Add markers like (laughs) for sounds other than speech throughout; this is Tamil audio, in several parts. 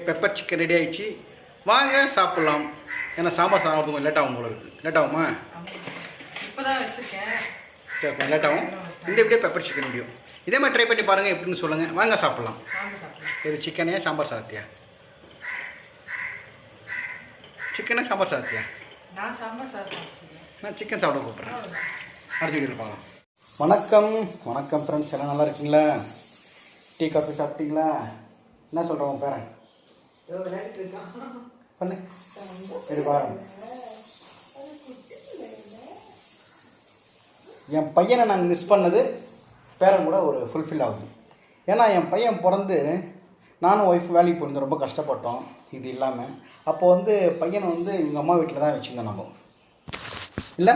பெப்பர் சிக்கன் ரெடி ஆயிடுச்சு. வாங்க சாப்பிட்லாம். ஏன்னா சாம்பார் சாப்பிட்றது கொஞ்சம் லேட் ஆகும் போல இருக்கு. லேட் ஆகுமா? சரி கொஞ்சம் லேட் ஆகும். இந்த இப்படியே பெப்பர் சிக்கன் வீடியோ இதே மாதிரி ட்ரை பண்ணி பாருங்கள் எப்படின்னு சொல்லுங்கள் வாங்க சாப்பிட்லாம். இது சிக்கனே சாம்பார் சாதத்தியா? சிக்கனே சாம்பார் சாதத்தியா? நான் சாம்பார் சிக்கன் சாப்பிட கூப்பிட்றேன். அடுத்த வீடியோவில் பார்க்கலாம். வணக்கம். வணக்கம் ஃப்ரெண்ட்ஸ் எல்லாம் நல்லா இருக்கீங்களா? டீ காஃபி சாப்பிட்டீங்களா? என்ன சொல்கிறேன் உன் பேரன்? பண்ணு. சரி என் பையனை நான் மிஸ் பண்ணது பேரன் கூட ஒரு ஃபுல்ஃபில் ஆகுது. ஏன்னா என் பையன் பிறந்து நானும் ஒய்ஃப் வேலைக்கு போயிருந்தோம். ரொம்ப கஷ்டப்பட்டோம். இது இல்லாமல் அப்போ வந்து பையனை வந்து இவங்க அம்மா வீட்டில் தான் வச்சுருந்தோம் நம்ம இல்லை?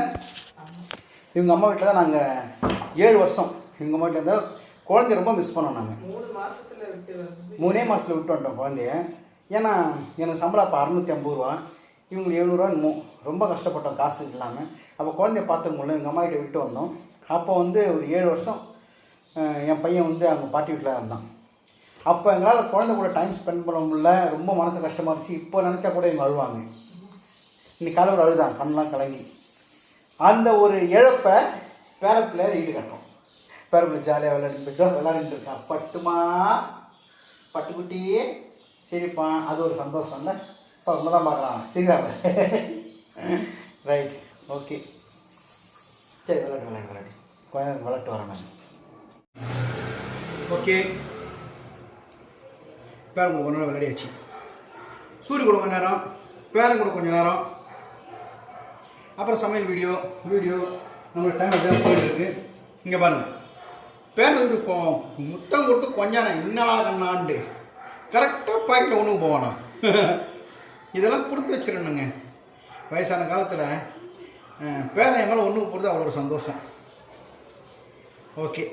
இவங்க அம்மா வீட்டில் தான் நாங்கள் ஏழு வருஷம். இவங்க அம்மா வீட்டில் இருந்தால் குழந்தைய ரொம்ப மிஸ் பண்ணோம் நாங்கள் மூணு மாசத்துல விட்டு வந்து மூணே மாதத்தில் விட்டு வந்துட்டோம் குழந்தைய. ஏன்னா எனக்கு சம்பளம் அப்போ அறநூற்றி ஐம்பது ரூபா இவங்களுக்கு எழுநூறுவா இன்னும் ரொம்ப கஷ்டப்பட்டோம் காசு இல்லாமல் அப்போ குழந்தைய பார்த்துக்க முடியல எங்கள் அம்மா கிட்ட விட்டு வந்தோம். அப்போ வந்து ஒரு ஏழு வருஷம் என் பையன் வந்து அவங்க பாட்டி வீட்டில் இருந்தான். அப்போ எங்களால் குழந்தை கூட டைம் ஸ்பெண்ட் பண்ண முடியல ரொம்ப மனசு கஷ்டமாக இருந்துச்சு. இப்போ நினச்சா கூட இவங்க அழுவாங்க. இன்னைக்கு கலவர் அழுதான் கண்ணெலாம் கலங்கி. அந்த ஒரு இழப்பை பேரப்பிள்ளையார் ஈடுகட்டும் பேர பேரப்பிள்ளை ஜாலியாக விளையாடிட்டு விளையாடிட்டு இருக்கான். பட்டுமா? பட்டுக்குட்டியே. சிரிப்பான் அது ஒரு சந்தோஷம்ல? இப்போ உண்மை தான் பார்க்கலாம். சரிடா ரைட் ஓகே சரி விளையாட்டு விளையாட்டு விளையாட்டு கொஞ்ச நேரம் விளையாட்டு வரேன் நான். ஓகே பேரன் கூட கொஞ்ச நேரம் விளையாடியாச்சு. சூரிய கூட கொஞ்ச நேரம் பேரன் கூட கொஞ்சம் நேரம். அப்புறம் சமையல் வீடியோ வீடியோ நம்மளுக்கு டைம் எதாவது போயிட்டு இருக்கு. இங்கே பாருங்கள் பேரனுக்கு இப்போ முத்தம் கொடுத்து கொஞ்ச நேரம் என்னடா கண்ணாண்டு? கரெக்டாக பாக்கெட்டில் ஒன்றுக்கு போவானா? இதெல்லாம் கொடுத்து வச்சிடணுங்க. வயசான காலத்தில் பேரன் என் மேலே ஒன்றுக்கு போகிறது அவ்வளோ ஒரு சந்தோஷம். ஓகே.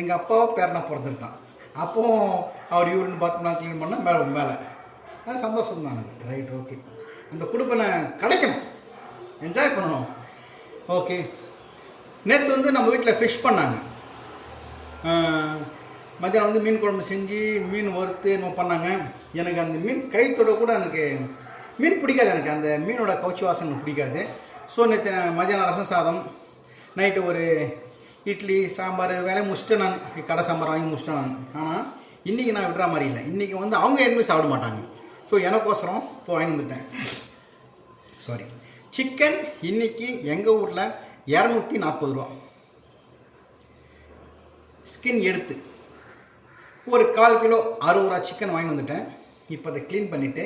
எங்கள் அப்பாவும் பேரனாக பிறந்திருக்கான். அப்போவும் அவர் யூரின் பாத்ரூம்லாம் க்ளீன் பண்ணால் மேலே மேலே. அது சந்தோஷம் தான் எனக்கு ரைட் ஓகே அந்த குடும்பனை கிடைக்கணும். என்ஜாய் பண்ணணும். ஓகே நேற்று வந்து நம்ம வீட்டில் ஃபிஷ் பண்ணாங்க. மத்தியானம் வந்து மீன் குழம்பு செஞ்சு மீன் வறுத்து நம்ம பண்ணாங்க. எனக்கு அந்த மீன் கைத்தொட கூட எனக்கு மீன் பிடிக்காது எனக்கு. அந்த மீனோட கவுச்சி வாசனை எனக்கு பிடிக்காது. ஸோ நேற்று மத்தியானம் ரசம் சாதம் நைட்டு ஒரு இட்லி சாம்பார் வேலையை முடிச்சிட்டேன் நான். கடை சாம்பார் வாங்கி முடிச்சிட்டேன் நான். ஆனால் இன்றைக்கி நான் விடுற மாதிரி இல்லை. இன்றைக்கி வந்து அவங்க எதுவுமே சாப்பிட மாட்டாங்க. ஸோ எனக்கோசரம் இப்போ வாங்கி வந்துட்டேன். சாரி சிக்கன் இன்னைக்கு எங்கள் வீட்டில் இரநூத்தி நாற்பது ரூபா. ஸ்கின் எடுத்து. ஒரு கால் கிலோ அறுபது ரூபா சிக்கன் வாங்கி வந்துட்டேன். இப்போ அதை க்ளீன் பண்ணிவிட்டு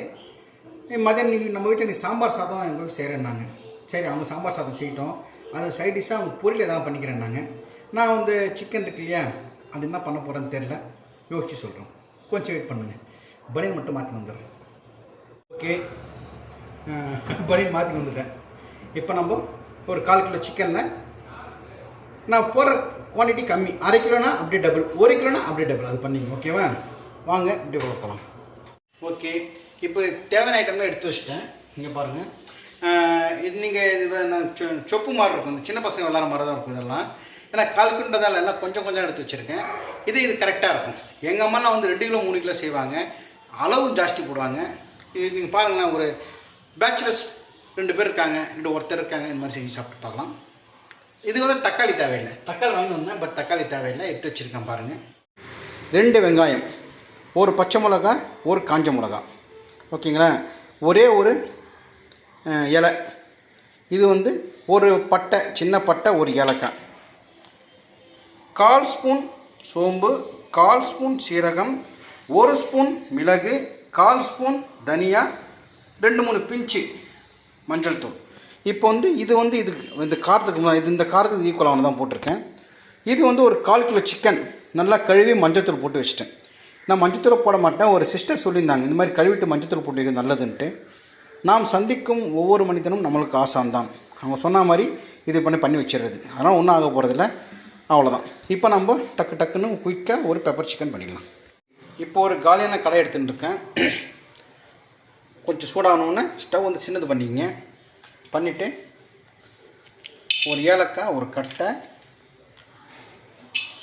மதியம் நீ நம்ம வீட்டில் நீ சாம்பார் சாதம் எங்கள் வீட்டு செய்கிறேன்னாங்க சரி அவங்க சாம்பார் சாதம் செய்யட்டும். அது சைட் டிஷ்ஷாக அவங்க பொரியல் எதாவது பண்ணிக்கிறேன்னாங்க. நான் வந்து சிக்கன் இருக்கு இல்லையா அது என்ன பண்ண போகிறேன்னு தெரில யோசிச்சு சொல்கிறோம் கொஞ்சம் வெயிட் பண்ணுங்கள் பனியன் மட்டும் மாற்றி வந்துடுறேன். ஓகே பனியன் மாற்றி வந்துட்டேன். இப்போ நம்ம ஒரு கால் கிலோ சிக்கனில் நான் போடுற குவான்டிட்டி கம்மி. அரை கிலோனா அப்படியே டபுள் ஒரு கிலோனா அப்படியே டபுள் அது பண்ணிங்க ஓகேவா வாங்க இப்படி கொடுக்கலாம் ஓகே இப்போ தேவையான ஐட்டம்லாம் எடுத்து வச்சிட்டேன். இங்கே பாருங்கள் இது நீங்கள் இது நான் சொ- சொப்பு மாதிரி இருக்கும். இந்த சின்ன பசங்க விளாட்ற மாதிரி தான் இருக்கும் இதெல்லாம். ஏன்னா கால்குன்றதால எல்லாம் கொஞ்சம் கொஞ்சம் எடுத்து வச்சுருக்கேன். இது இது கரெக்டாக இருக்கும். எங்கள் அம்மாலாம் வந்து ரெண்டு கிலோ மூணு கிலோ செய்வாங்க. அளவு ஜாஸ்தி போடுவாங்க. இது நீங்கள் பாருங்களேன் ஒரு பேச்சுலர்ஸ் ரெண்டு பேர் இருக்காங்க. ரெண்டு ஒருத்தர் இருக்காங்க. இந்த மாதிரி செஞ்சு சாப்பிட்டு பார்க்கலாம். இதுக்கு வந்து தக்காளி தேவையில்லை. தக்காளி வாங்கி வந்தேன் பட் தக்காளி தேவையில்லை. எடுத்து வச்சுருக்கேன் பாருங்கள் ரெண்டு வெங்காயம் ஒரு பச்சை மிளகா ஒரு காஞ்ச மிளகா ஓகேங்களா? ஒரே ஒரு இலை. இது வந்து ஒரு பட்டை சின்ன பட்டை ஒரு ஏலக்காய். கால் ஸ்பூன் சோம்பு கால் ஸ்பூன் சீரகம் ஒரு ஸ்பூன் மிளகு கால் ஸ்பூன் தனியா ரெண்டு மூணு பிஞ்சு மஞ்சள் தூள். இப்போ வந்து இது வந்து இது இந்த காரத்துக்கு இது இந்த காரத்துக்கு ஈக்குவலாக தான் போட்டிருக்கேன். இது வந்து ஒரு கால் கிலோ சிக்கன் நல்லா கழுவி மஞ்சத்தூள் போட்டு வச்சிட்டேன். நான் மஞ்சத்தூள் போட மாட்டேன். ஒரு சிஸ்டர் சொல்லியிருந்தாங்க இந்த மாதிரி கழுவிட்டு மஞ்சத்தூள் போட்டு நல்லதுன்ட்டு. நாம் சந்திக்கும் ஒவ்வொரு மனிதனும் நம்மளுக்கு ஆசான்தான் அவங்க சொன்ன மாதிரி இது பண்ணி பண்ணி வச்சிடுறது அதனால் ஒன்றும் ஆக போகிறதில்ல அவ்வளோதான் இப்போ நம்ம டக்கு டக்குன்னு குயிக்காக ஒரு பெப்பர் சிக்கன் பண்ணிக்கலாம். இப்போ ஒரு காலியான கடை எடுத்துகிட்டு இருக்கேன். கொஞ்சம் சூடானோடனே ஸ்டவ் வந்து சின்னது பண்ணிக்கங்க. பண்ணிவிட்டு ஒரு ஏலக்காய் ஒரு கட்டை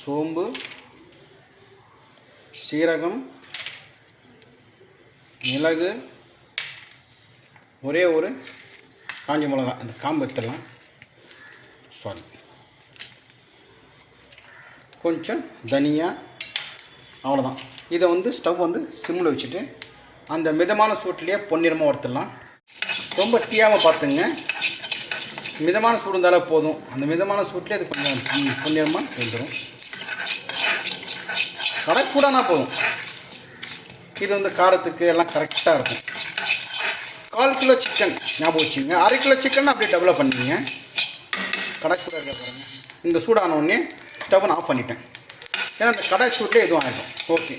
சோம்பு சீரகம் மிளகு ஒரே ஒரு காஞ்ச மிளகா. அந்த காம்பு எடுத்துடலாம் சாரி கொஞ்சம் தனியா அவ்வளோதான் இதை வந்து ஸ்டவ் வந்து சிம்மில் வச்சுட்டு அந்த மிதமான சூட்லேயே பொன்னிறமாக வறுத்துடலாம். ரொம்ப தீயாமல் பார்த்துங்க. மிதமான சூடு இருந்தாலே போதும். அந்த மிதமான சூட்லேயே அது கொஞ்சம் ம், வந்துடும் வெந்துடும் கடை சூடானா போதும். இது வந்து காரத்துக்கு எல்லாம் கரெக்டாக இருக்கும். கால் கிலோ சிக்கன் ஞாபகம் வச்சுங்க அரை கிலோ சிக்கன் அப்படியே டெவலப் பண்ணிங்க கடை சூடாக இருக்க பாருங்க. இந்த சூடான உடனே ஸ்டவ்வை ஆஃப் பண்ணிட்டேன். ஏன்னா அந்த கடை சூட்லேயே எதுவும் ஆகிடும் ஓகே.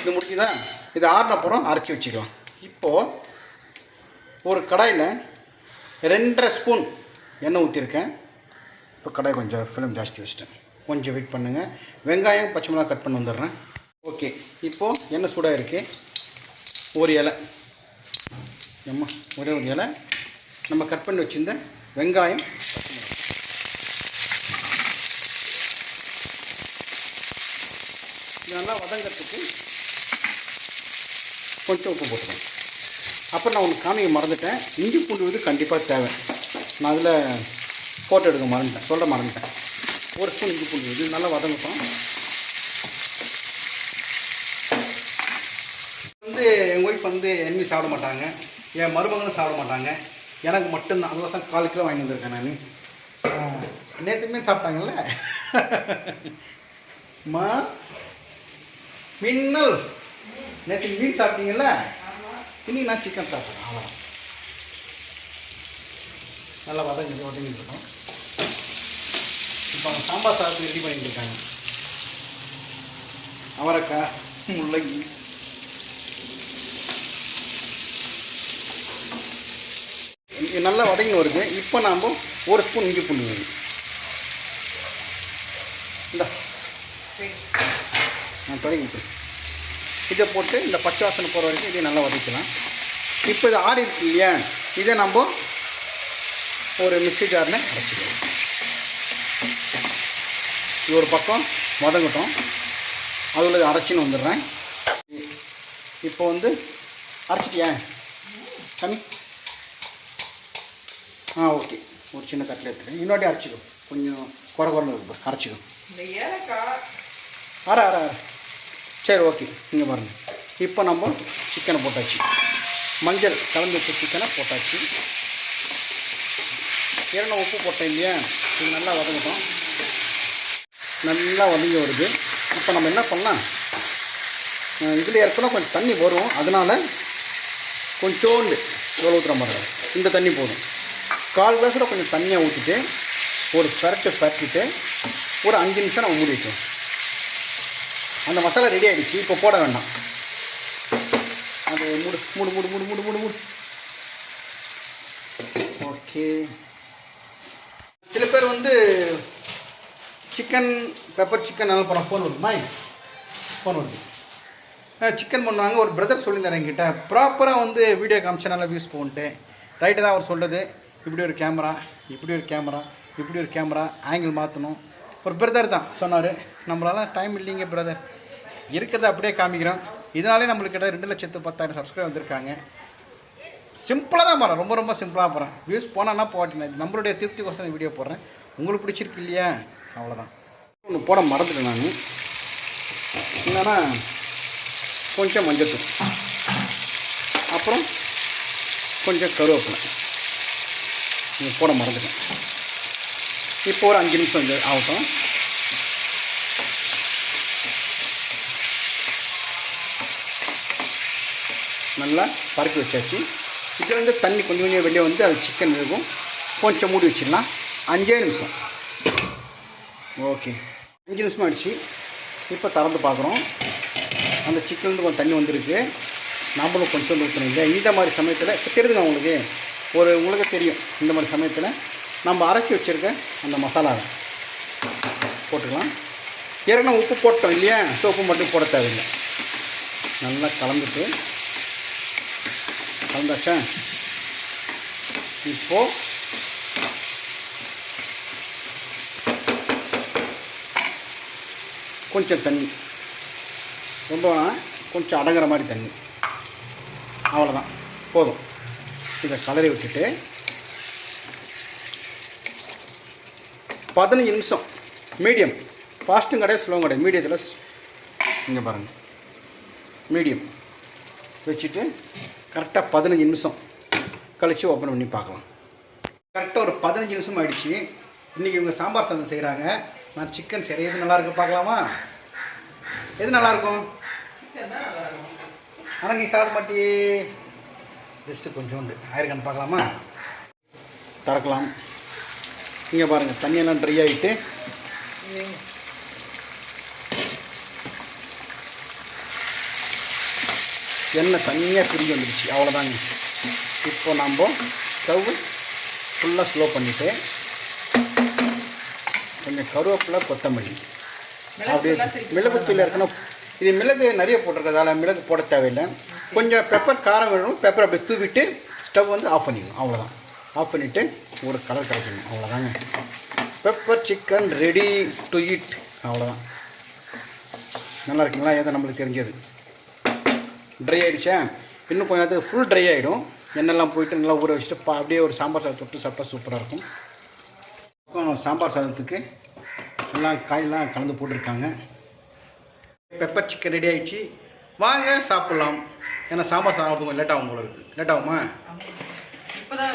இது முடிச்சுதான் இது ஆறின அப்புறம் அரைச்சி வச்சுக்கலாம். இப்போது ஒரு கடாயில் ரெண்டரை ஸ்பூன் எண்ணெய் ஊற்றிருக்கேன் இப்போ கடாய் கொஞ்சம் ஃபிலிம் ஜாஸ்தி வச்சுட்டேன். கொஞ்சம் வெயிட் பண்ணுங்கள் வெங்காயம் பச்சை மிளகா கட் பண்ணி வந்துடுறேன். ஓகே இப்போது எண்ணெய் சூடாக இருக்குது ஒரு இலை. நம்ம ஒரே ஒரு இலை. நம்ம கட் பண்ணி வச்சுருந்த வெங்காயம். நல்லா வதங்கிறதுக்கு கொஞ்சம் உப்பு போட்டுருவேன் அப்புறம் நான் ஒன்று காமிக்க மறந்துட்டேன். இஞ்சி பூண்டு வந்து கண்டிப்பாக தேவை. நான் அதில் ஃபோட்டோ எடுக்க மறந்துட்டேன். சொல்ல மறந்துட்டேன். ஒரு ஸ்பூன் இஞ்சி பூண்டு இது நல்லா வதங்கட்டும். வந்து எங்கள் ஒய்ஃப் வந்து எண்ணி சாப்பிட மாட்டாங்க. என் மருமகனும் சாப்பிட மாட்டாங்க. எனக்கு மட்டும்தான். தான் கால் கிலோ வாங்கி வந்திருக்கேன் நான். நேற்று மீன் சாப்பிட்டாங்கல்ல? (laughs) மா மின்னல். நேற்று மீன் சாப்பிட்டீங்கல்ல? இனி நான் சிக்கன் சாப்பிட்றேன். அவ்வளோ நல்லா வதங்கி வதங்கிட்டு இருக்கோம் இப்போ அவங்க சாம்பார் சாதத்துக்கு ரெடி பண்ணிட்டு இருக்காங்க அவரைக்காய் முள்ளங்கி. நல்லா வதங்கி வருது. இப்போ நாம் ஒரு ஸ்பூன் இஞ்சி பூண்டு வேணும். இந்த. நான் தொடங்கி இதை போட்டு இந்த பச்சை வாசனை போகிற வரைக்கும் இதை நல்லா வதக்கலாம். இப்போ இது ஆறி இருக்கு இல்லையா? இதை நம்ம ஒரு மிக்ஸி ஜாரில் அரைச்சிக்கலாம். இது ஒரு பக்கம் வதங்கட்டும். அதில் அரைச்சின்னு வந்துடுறேன். இப்போ வந்து அரைச்சிட்டியா? சாமி. ஆ ஓகே. ஒரு சின்ன தட்டில் எடுத்துக்கிறேன். இன்னொட்டி அரைச்சிக்கும் கொஞ்சம் குறை குறைன்னு இருக்கு. அரைச்சிக்கும் இந்த ஏலக்காய். அரை அரை அரை. சரி ஓகே இங்கே பாருங்கள் இப்போ நம்ம சிக்கனை போட்டாச்சு. மஞ்சள் கலந்து வச்ச சிக்கனை போட்டாச்சு. இரண்டு உப்பு போட்டேன் இல்லையா? இது நல்லா வதங்கட்டும். நல்லா வதங்கி வருது. இப்போ நம்ம என்ன பண்ணலாம் இதில் ஏற்கனவே கொஞ்சம் தண்ணி வரும். அதனால் கொஞ்சோண்டு இவ்வளோ ஊற்றுற மாதிரி இந்த தண்ணி போதும். கால் கிளாஸில் கொஞ்சம் தண்ணியாக ஊற்றிட்டு ஒரு பெரட்டு பரட்டிட்டு ஒரு அஞ்சு நிமிஷம் நம்ம மூடி வைக்கணும் அந்த மசாலா ரெடி ஆகிடுச்சு இப்போ போட வேண்டாம். அது மூடு மூடு மூடு மூடு மூடு மூடு மூடு. ஓகே சில பேர் வந்து சிக்கன் பெப்பர் சிக்கன் நல்லா போகிறோம் ஃபோன் வருது மாய் ஃபோன் வருது சிக்கன் பண்ணுவாங்க. ஒரு பிரதர் சொல்லியிருந்தார் என்கிட்ட. ப்ராப்பராக வந்து வீடியோ காமிச்சா நல்லா வியூஸ் போன்ட்டு ரைட்டு தான் அவர் சொல்கிறது இப்படி ஒரு கேமரா இப்படி ஒரு கேமரா இப்படி ஒரு கேமரா ஆங்கிள் மாற்றணும் ஒரு பிரதர் தான் சொன்னார். நம்மளால டைம் இல்லைங்க பிரதர் இருக்கிறத அப்படியே காமிக்கிறோம். இதனாலே நம்மளுக்கு கிட்ட ரெண்டு லட்சத்து பத்தாயிரம் சப்ஸ்கிரைப் வந்திருக்காங்க. சிம்பிளாக தான் போகிறேன் ரொம்ப ரொம்ப சிம்பிளாக போகிறேன் வியூஸ் போனான்னா போட்டினேன் நம்மளுடைய திருப்தி கோசம் வீடியோ போடுறேன். உங்களுக்கு பிடிச்சிருக்கு இல்லையா? அவ்வளோதான் ஒன்று போட மறந்துட்டேன் நான். என்னன்னா கொஞ்சம் மஞ்சத்தூள். அப்புறம் கொஞ்சம் கருவேப்பிலை. நீங்கள் போட மறந்துட்டேன். இப்போ ஒரு அஞ்சு நிமிஷம் ஆகட்டும் நல்லா பறக்கி வச்சாச்சு. இதில் வந்து தண்ணி கொஞ்சம் கொஞ்சம் வெளியே வந்து அது சிக்கன் இருக்கும். கொஞ்சம் மூடி வச்சிடலாம். அஞ்சே நிமிஷம். ஓகே அஞ்சு நிமிஷம் ஆயிடுச்சு. இப்போ திறந்து பார்க்குறோம். அந்த சிக்கன்லேருந்து கொஞ்சம் தண்ணி வந்திருக்கு. நம்மளும் கொஞ்சம் ஊற்றணும் இல்லை இந்த மாதிரி சமயத்தில் இப்போ தெரியுதுங்க உங்களுக்கு. ஒரு உங்களுக்கு தெரியும். இந்த மாதிரி சமயத்தில் நம்ம அரைச்சி வச்சுருக்க அந்த மசாலாவை போட்டுக்கலாம். ஏற்கனவே உப்பு போட்டோம் இல்லையா? ஸோ உப்பு மட்டும் போட தேவையில்லை. நல்லா கலந்துட்டு கலந்தாச்சா இப்போ கொஞ்சம் தண்ணி. ரொம்ப கொஞ்சம் அடங்குற மாதிரி தண்ணி. அவ்வளோதான் போதும். இதை கலரி விட்டுட்டு பதினஞ்சு நிமிஷம். மீடியம். ஃபாஸ்ட்டும் கிடையாது ஸ்லோவும் கிடையாது. மீடியத்தில் இங்கே பாருங்கள் மீடியம். வச்சுட்டு கரெக்டாக பதினஞ்சு நிமிஷம் கழித்து ஓப்பன் பண்ணி பார்க்கலாம். கரெக்டாக ஒரு பதினஞ்சு நிமிஷம் ஆகிடுச்சு இன்றைக்கி இவங்க சாம்பார் சாதம் செய்கிறாங்க நான் சிக்கன் சரி எது நல்லாயிருக்கு பார்க்கலாமா? எது நல்லா இருக்கும்? ஆனால் நீ சாப்பிட மாட்டியே ஜஸ்ட்டு கொஞ்சோண்டு. ஆயிருக்கான்னு பார்க்கலாமா? திறக்கலாம். நீங்கள் பாருங்கள் தண்ணியெல்லாம் ட்ரை ஆகிட்டு எண்ணெய் தனியாக பிரிஞ்சு வந்துடுச்சு அவ்வளோதாங்க இப்போ நம்ம ஸ்டவ் ஃபுல்லாக ஸ்லோ பண்ணிவிட்டு கொஞ்சம் கருவேப்பிலை கொத்தமல்லி. அப்படியே மிளகுத்தூள் இருக்கணும். இது மிளகு நிறைய போட்டிருக்கிறதால மிளகு போட தேவையில்லை. கொஞ்சம் பெப்பர் காரம் வேணும். பெப்பர் அப்படியே தூவிட்டு ஸ்டவ் வந்து ஆஃப் பண்ணிக்கணும் அவ்வளோதான் ஆஃப் பண்ணிவிட்டு ஒரு கலர் கிடைக்கணும். அவ்வளோதாங்க pepper chicken ready to eat. அவ்வளோதான் நல்லா இருக்குங்களா? ஏதோ நம்மளுக்கு தெரிஞ்சது. ட்ரை ஆகிடுச்சா இன்னும் கொஞ்ச நேரத்துக்கு ஃபுல் ட்ரை ஆகிடும் எண்ணெய்லாம் போயிட்டு நல்லா ஊற வச்சுட்டு பா அப்படியே ஒரு சாம்பார் சாதம் தொட்டு சாப்பிட்டா சூப்பராக இருக்கும். சாம்பார் சாதத்துக்கு எல்லாம் காயெல்லாம் கலந்து போட்டிருக்காங்க. பெப்பர் சிக்கன் ரெடி ஆயிடுச்சு. வாங்க சாப்பிட்லாம். ஏன்னா சாம்பார் சாதம் ஆகிறதுக்கு கொஞ்சம் லேட் ஆகும் போல இருக்குது லேட் ஆகுமா? இப்பதான்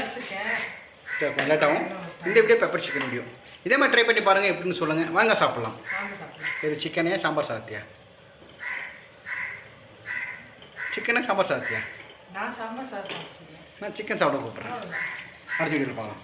கொஞ்சம் லேட் ஆகும். இந்த இப்படியே பெப்பர் சிக்கன் வீடியோ இதே மாதிரி ட்ரை பண்ணி பாருங்கள் எப்படின்னு சொல்லுங்கள் வாங்க சாப்பிட்லாம். இது சிக்கனே சாம்பார் சாதத்தியா? சிக்கனே சாம்பார் சாதத்தியா நான் சாம்பார் சாதம் நான் சிக்கன் சாப்பிட கூப்பிட்றேன். அடுத்த வீடியோவில் பார்க்கலாம்.